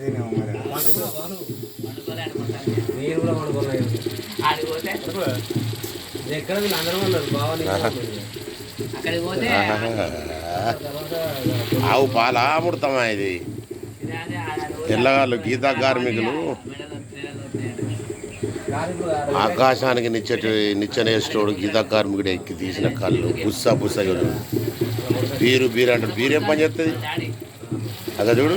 ఇదేనేమో మరి. నేను కూడా పడుకున్నాను ఆడిపోతే ఇది ఎక్కడ వీళ్ళు అందరూ ఉన్నారు? బాగా అక్కడికి పోతే తర్వాత ఆవు పాల అమృతమా ఇది? అదే తెల్లగాళ్ళు గీతా కార్మికులు. ఆకాశానికి నిచ్చటి నిచ్చనేస్తోడు గీతా కార్మికుడు ఎక్కి తీసిన కళ్ళు. బుస్స బుస్స చూడు. బీరు బీరు అంటారు బీరు పని చేస్తుంది? అక్కడ చూడు.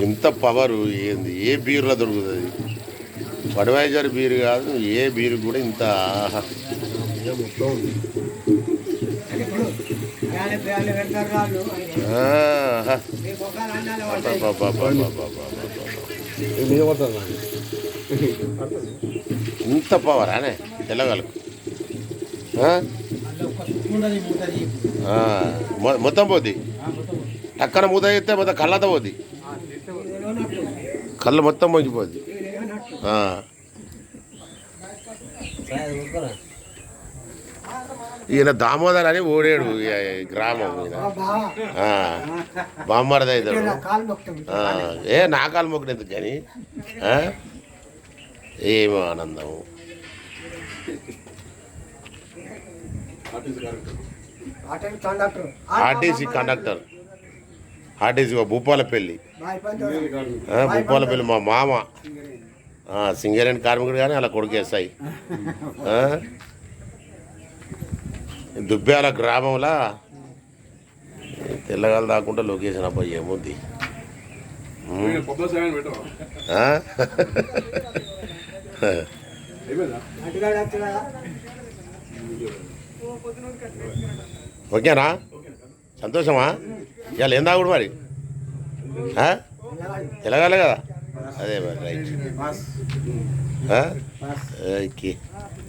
ఇంత పవరు ఏంది? ఏ బీర్లో దొరుకుతుంది? బడ్వైజర్ బీర్ కాదు ఏ బీర్ కూడా ఇంత ఇంత పవర్ అనే తెల్లగలకు మొత్తం పోద్ది? టక్కన మూత చేస్తే మొత్తం కళ్ళతో పోద్ది? కళ్ళు మొత్తం మంచిపోద్ది ఈయన దామోదర్ అని ఓడాడు ఈ గ్రామం ఈయన ఆ, అవుతాడు ఏ నా కాలు మొక్కడు ఎందుకు కానీ? ఏమో ఆనందం ఆర్టీసీ కండక్టర్. ఆర్టీసీ భూపాలపల్లి. ఆ, భూపాలపల్లి మా మామ. ఆ, సింగరేణి కార్మికుడు కానీ అలా కొడుకేస్తాయి దుబ్బ్యాల గ్రామంలో తెల్లగాలు దాకుంటే లొకేషన్ అబ్బాయి ఏముంది? ఉమ్. ఓకేనా? సంతోషమా? ఇవాళ ఏం తాగుడు మరి? ఆ? తెలగాలి కదా? అదే మరి రైట్? ఓకే.